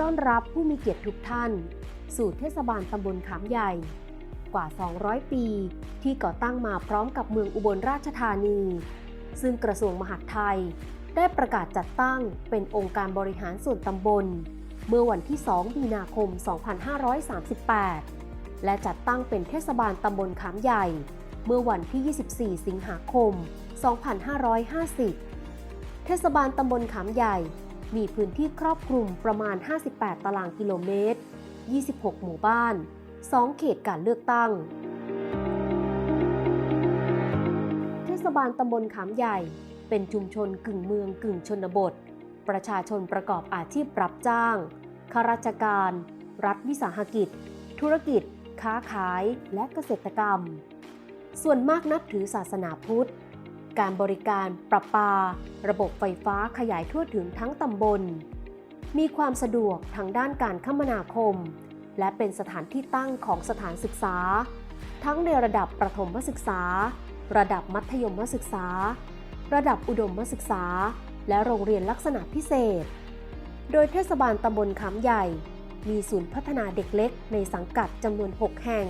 ต้อนรับผู้มีเกียรติทุกท่าน สู่เทศบาลตำบลขามใหญ่ กว่า 200 ปี ที่ก่อตั้งมาพร้อมกับเมืองอุบลราชธานี ซึ่งกระทรวงมหาดไทย ได้ประกาศจัดตั้งเป็นองค์การบริหารส่วนตำบล เมื่อวันที่ 2 มีนาคม 2538 และจัดตั้งเป็นเทศบาลตำบลขามใหญ่ เมื่อวันที่ 24 สิงหาคม 2550 เทศบาลตำบลขามใหญ่ มีพื้นที่ครอบคลุมประมาณ 58 ตารางกิโลเมตร 26 หมู่บ้าน 2 เขตการเลือกตั้ง เทศบาลตำบลขามใหญ่ เป็นชุมชนกึ่งเมืองกึ่งชนบท ประชาชนประกอบอาชีพรับจ้าง ข้าราชการ รัฐวิสาหกิจ ธุรกิจ ค้าขาย และเกษตรกรรม ส่วนมากนับถือศาสนาพุทธ การบริการประปา ระบบไฟฟ้าขยายทั่วถึงทั้งตำบล มีความสะดวกทางด้านการคมนาคม และเป็นสถานที่ตั้งของสถานศึกษา ทั้งในระดับประถมศึกษา ระดับมัธยมศึกษา ระดับอุดมศึกษา และโรงเรียนลักษณะพิเศษ โดยเทศบาลตำบลขามใหญ่ มีศูนย์พัฒนาเด็กเล็กในสังกัดจำนวน 6 แห่ง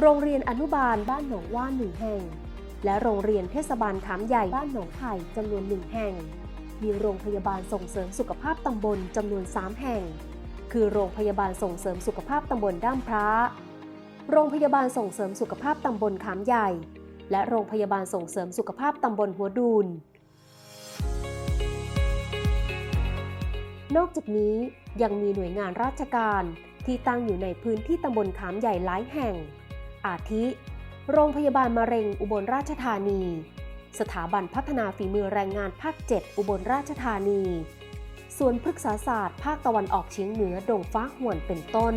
โรงเรียนอนุบาลบ้านหนองว่านหนึ่งแห่ง และโรงเรียนเทศบาลขามใหญ่บ้านหนองไผ่จำนวนหนึ่งแห่ง มีโรงพยาบาลส่งเสริมสุขภาพตำบลจำนวน 3 แห่ง คือโรงพยาบาลส่งเสริมสุขภาพตำบลด้ามพระ โรงพยาบาลส่งเสริมสุขภาพตำบลขามใหญ่ และโรงพยาบาลส่งเสริมสุขภาพตำบลหัวดูนนอกจากนี้ยังมีหน่วยงานราชการที่ตั้งอยู่ในพื้นที่ตำบลขามใหญ่หลายแห่ง อาทิ โรงพยาบาลมะเร็งอุบลราชธานี สถาบันพัฒนาฝีมือแรงงานภาค 7 อุบลราชธานีส่วนพฤกษาศาสตร์ ภาคตะวันออกเฉียงเหนือดงฟ้าห่วนเป็นต้น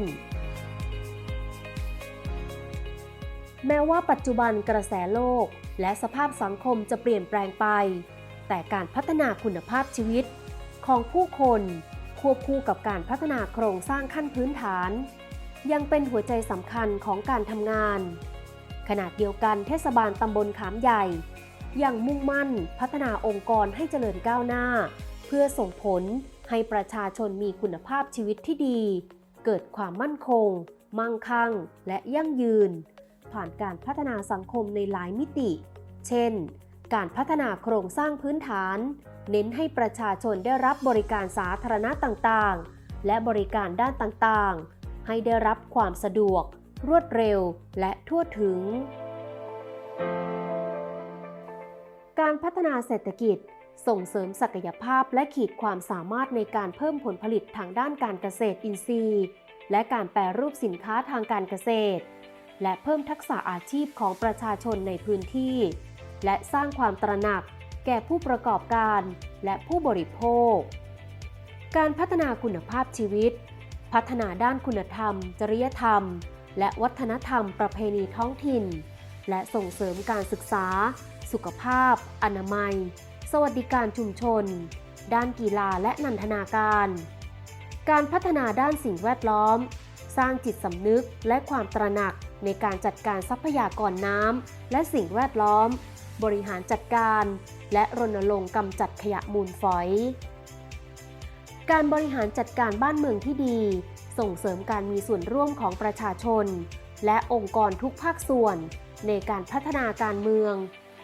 แม้ว่าปัจจุบันกระแสโลก และสภาพสังคมจะเปลี่ยนแปลงไป แต่การพัฒนาคุณภาพชีวิตของผู้คนควบคู่กับการพัฒนาโครงสร้างขั้นพื้นฐาน ยังเป็นหัวใจสำคัญของการทำงาน ณะเดียวกันเทศบาลตำบลขามใหญ่ยังมุ่งมั่นพัฒนาองค์กรให้เจริญก้าวหน้า เพื่อส่งผลให้ประชาชนมีคุณภาพชีวิตที่ดี เกิดความมั่นคง มั่งคั่ง และยั่งยืน ผ่านการพัฒนาสังคมในหลายมิติ เช่น การพัฒนาโครงสร้างพื้นฐาน เน้นให้ประชาชนได้รับบริการสาธารณะต่างๆ และบริการด้านต่างๆ ให้ได้รับความสะดวก รวดเร็วและทั่วถึง การพัฒนาเศรษฐกิจส่งเสริมศักยภาพและขีดความสามารถในการเพิ่มผลผลิตทางด้านการเกษตรอินทรีย์ และการแปรรูปสินค้าทางการเกษตร และเพิ่มทักษะอาชีพของประชาชนในพื้นที่ และสร้างความตระหนัก แก่ผู้ประกอบการ และผู้บริโภค การพัฒนาคุณภาพชีวิต พัฒนาด้านคุณธรรม จริยธรรม และวัฒนธรรมประเพณีท้องถิ่น และส่งเสริมการศึกษา สุขภาพ อนามัย สวัสดิการชุมชน ด้านกีฬาและนันทนาการ การพัฒนาด้านสิ่งแวดล้อม สร้างจิตสำนึกและความตระหนักในการจัดการทรัพยากรน้ำและสิ่งแวดล้อม บริหารจัดการ และรณรงค์กำจัดขยะมูลฝอย การบริหารจัดการบ้านเมืองที่ดี ส่งเสริมการมีส่วนร่วมของประชาชน และองค์กรทุกภาคส่วน ในการพัฒนาการเมือง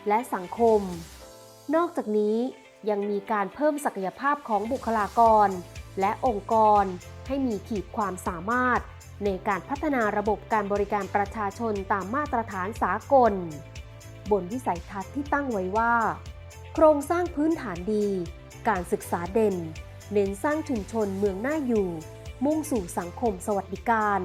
และสังคม นอกจากนี้ยังมีการเพิ่มศักยภาพของบุคลากร และองค์กร ให้มีขีดความสามารถ ในการพัฒนาระบบการบริการประชาชนตามมาตรฐานสากล บนวิสัยทัศน์ที่ตั้งไว้ว่า โครงสร้างพื้นฐานดี การศึกษาเด่น เน้นสร้างชุมชนเมืองน่าอยู่ มุ่งสู่สังคมสวัสดิการ